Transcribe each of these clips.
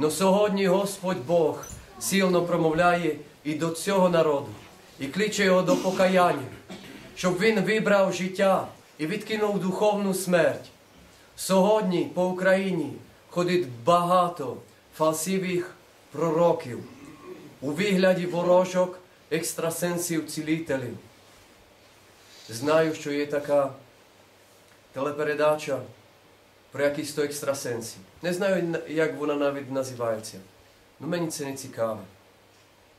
Но сьогодні Господь Бог сильно промовляє і до цього народу, і кличе його до покаяння, щоб він вибрав життя і відкинув духовну смерть. Сьогодні по Україні ходить багато фальсивих пророків у вигляді ворожок, екстрасенсів, цілителів. Знаю, що є така телепередача про якісь то екстрасенсів. Не знаю, як вона навіть називається. Ну мені це не цікаве.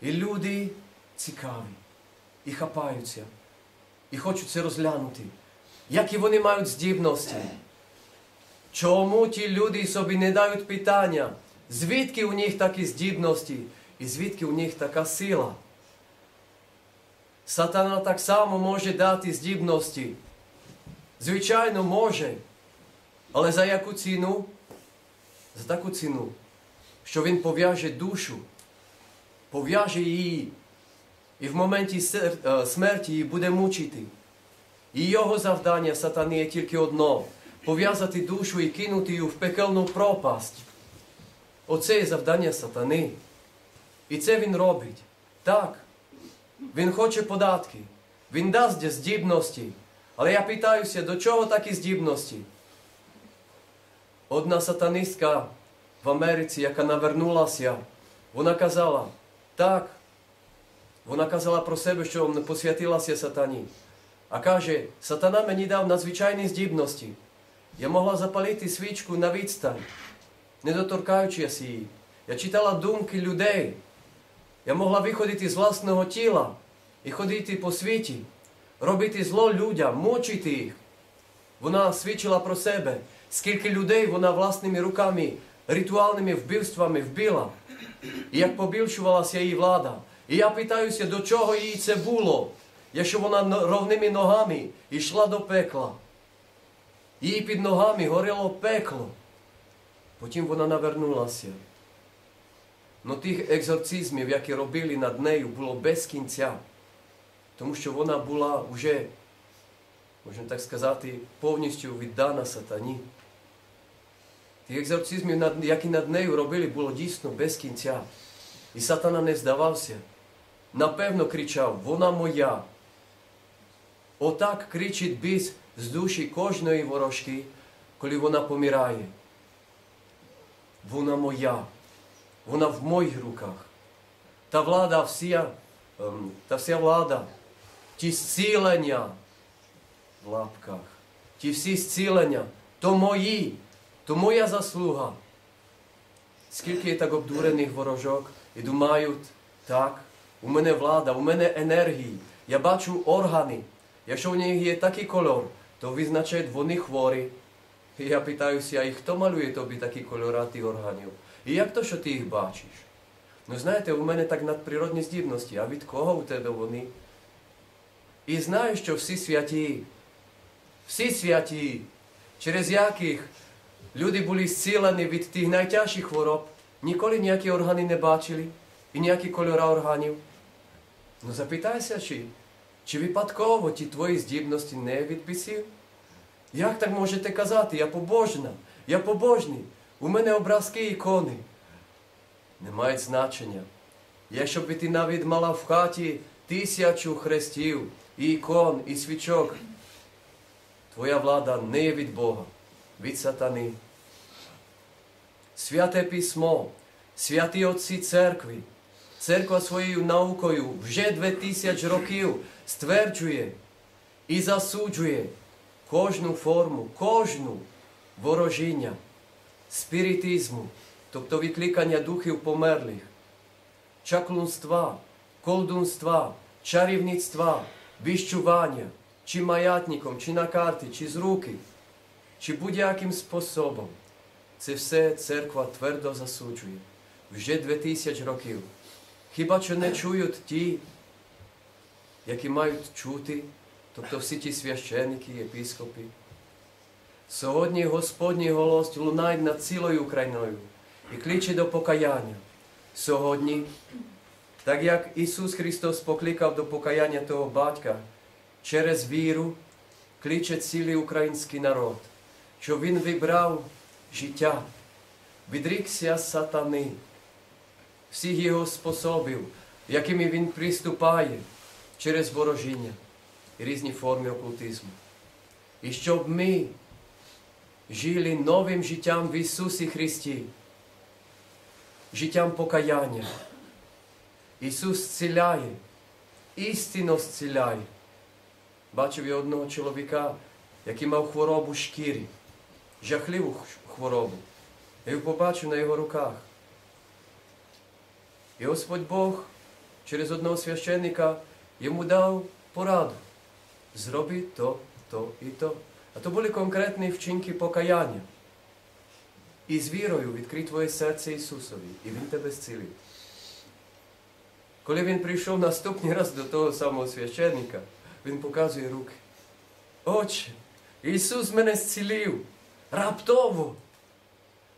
І люди цікаві, і хапаються, і хочуть це розглянути, які вони мають здібності. Чому ті люди собі не дають питання, звідки у них такі здібності і звідки у них така сила? Сатана так само може дати здібності. Звичайно, може. Але за яку ціну? За таку ціну, що він пов'яже душу, пов'яже її, і в моменті смерті її буде мучити. І його завдання сатани є тільки одно пов'язати душу і кинути її в пекельну пропасть. Оце є завдання сатани. І це він робить. Так. Він хоче податки, він дасть здібності. Але я питаюся, до чого такі здібності? Одна сатанистка в Америці, яка навернулася, вона казала, так, вона казала про себе, що посвятилася сатані. А каже, сатана мені дав надзвичайні здібності. Я могла запалити свічку на відстань, не доторкаючись її. Я читала думки людей. Я могла виходити з власного тіла і ходити по світі, робити зло людям, мучити їх. Вона свідчила про себе, скільки людей вона власними руками, ритуальними вбивствами вбила, і як побільшувалася її влада. І я питаюся, до чого їй це було, якщо вона ровними ногами йшла до пекла. Її під ногами горіло пекло. Потім вона навернулася. Но тих екзорцизмів, які робили над нею, було без кінця. Тому що вона була вже, можна так сказати, повністю віддана сатані. Тих екзорцизмів, які над нею робили, було дійсно без кінця. І сатана не здавався. Напевно, кричав, вона моя. Отак кричить біс з душі кожної ворожки, коли вона помирає. Вона моя. Вона в моїх руках. Та влада вся, та вся влада, ті зцілення в лапках, ті всі зцілення, то мої, то моя заслуга. Скільки є так обдурених ворожок і думають, так, у мене влада, у мене енергії, я бачу органи. Якщо у них є такий колор, то визначають вони хворі. І я питаюся, і хто малює тобі такі кольорати органів? І як то, що ти їх бачиш? Ну, знаєте, у мене так надприродні здібності, а від кого у тебе вони? І знаю, що всі святі, Всі святі, через яких люди були зцілені від тих найтяжчих хвороб, ніколи ніякі органи не бачили і ніякі кольори органів. Ну запитайся, чи, чи випадково ті твої здібності не відписів? Як так можете казати? Я побожна, я побожний. У мене образки ікони. Не мають значення. Якщо б ти навіть мала в хаті тисячу хрестів, і ікон, і свічок, твоя влада не є від Бога, від сатани. Святе письмо, святі отці церкви, церква своєю наукою вже дві тисячі років стверджує і засуджує кожну форму, кожну ворожіння спіритизму, тобто відкликання духів померлих, чаклунства, колдунства, чарівництва, віщування, чи маятником, чи на карти, чи з руки, чи будь-яким способом. Це все церква твердо засуджує вже 2000 років. Хіба що не чують ті, які мають чути, тобто всі ті священники, єпископи. Сьогодні Господній голос лунає над цілою Україною і кличе до покаяння. Сьогодні, так як Ісус Христос покликав до покаяння того батька, через віру кличе цілий український народ, що Він вибрав життя. відрікся сатани, всіх його способів, якими він приступає через ворожіння і різні форми окультизму. І щоб ми жили новим життям в Ісусі Христі, життям покаяння. Ісус зціляє, істинно зціляє. Бачив я одного чоловіка, який мав хворобу шкірі, жахливу хворобу. Я його побачив на його руках. І Господь Бог через одного священника йому дав пораду. Зроби то, то і то. А то були конкретні вчинки покаяння. І з вірою відкрий твоє серце Ісусові, і Він тебе зцілить. Коли він прийшов наступний раз до того самого священника, він показує руки. Отче, Ісус мене зцілив раптово.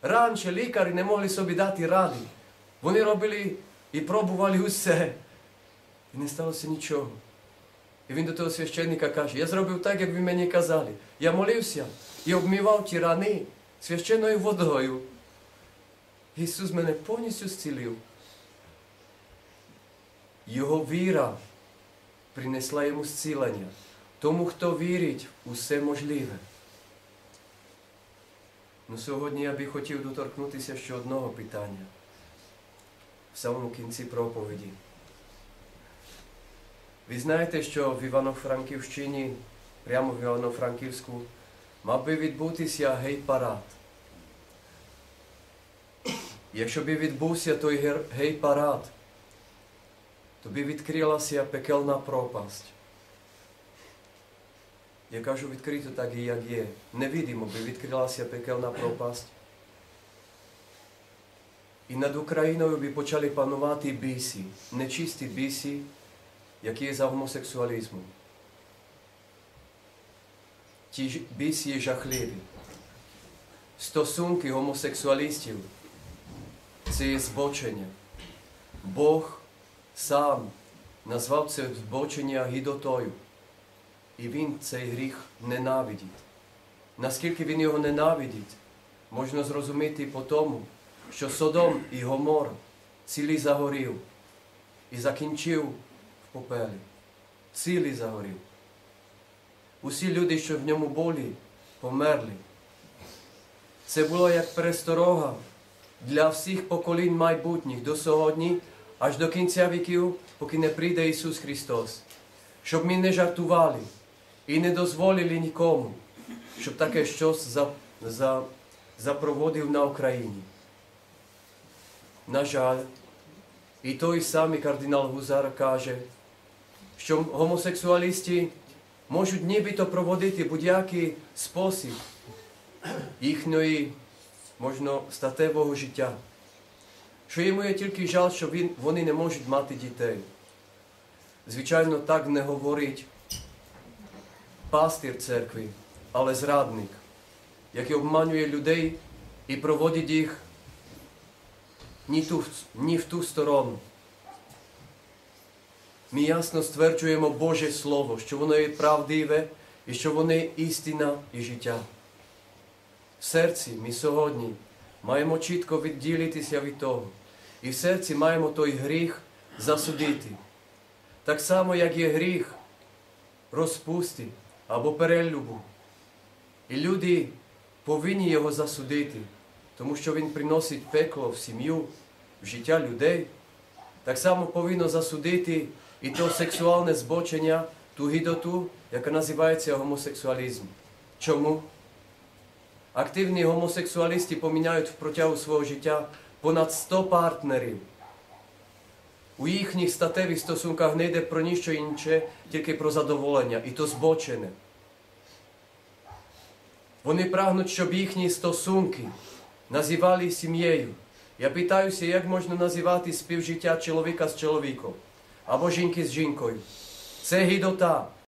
Раніше лікарі не могли собі дати ради. Вони робили і пробували усе. І не сталося нічого. І він до того священника каже, я зробив так, як ви мені казали. Я молився і обмивав ті рани священною водою. Ісус мене повністю зцілив. Його віра принесла йому зцілення. Тому, хто вірить, усе можливе. Ну, Сьогодні я би хотів доторкнутися ще одного питання в самому кінці проповіді. Ви знаєте, що в Івано-Франківщині, прямо в Івано-Франківську, мав би відбутися гей-парад. Якщо би відбувся той гей-парад, то би відкрилася пекельна пропасть. Я кажу відкрито так і як є. Невидимо би відкрилася пекельна пропасть. І над Україною би почали панувати бісі, нечисті бісі, які є за гомосексуалізмом. Ті бісі є жахливі. Стосунки гомосексуалістів це є збочення. Бог сам назвав це збочення гідотою. І він цей гріх ненавидить. Наскільки він його ненавидить, можна зрозуміти по тому, що Содом і Гомор цілий загорів і закінчив в попелі. Цілий загорів. Усі люди, що в ньому були, померли. Це було як пересторога для всіх поколінь майбутніх до сьогодні, аж до кінця віків, поки не прийде Ісус Христос. Щоб ми не жартували і не дозволили нікому, щоб таке щось за, за, запроводив на Україні. На жаль, і той самий кардинал Гузар каже, що гомосексуалісти можуть нібито проводити будь-який спосіб їхньої, можна, статевого життя. Що йому є тільки жаль, що він, вони не можуть мати дітей. Звичайно, так не говорить пастир церкви, але зрадник, який обманює людей і проводить їх ні, ту, ні в ту сторону. Ми ясно стверджуємо Боже Слово, що воно є правдиве і що воно є істина і життя. В серці ми сьогодні маємо чітко відділитися від того. І в серці маємо той гріх засудити. Так само, як є гріх розпусти або перелюбу. І люди повинні його засудити, тому що він приносить пекло в сім'ю, в життя людей. Так само повинно засудити і то сексуальне збочення, ту гідоту, яка називається гомосексуалізм. Чому? Активні гомосексуалісти поміняють в протягу свого життя понад 100 партнерів. У їхніх статевих стосунках не йде про ніщо інше, тільки про задоволення, і то збочене. Вони прагнуть, щоб їхні стосунки називали сім'єю. Я питаюся, як можна називати співжиття чоловіка з чоловіком або жінки з жінкою. Це гідота,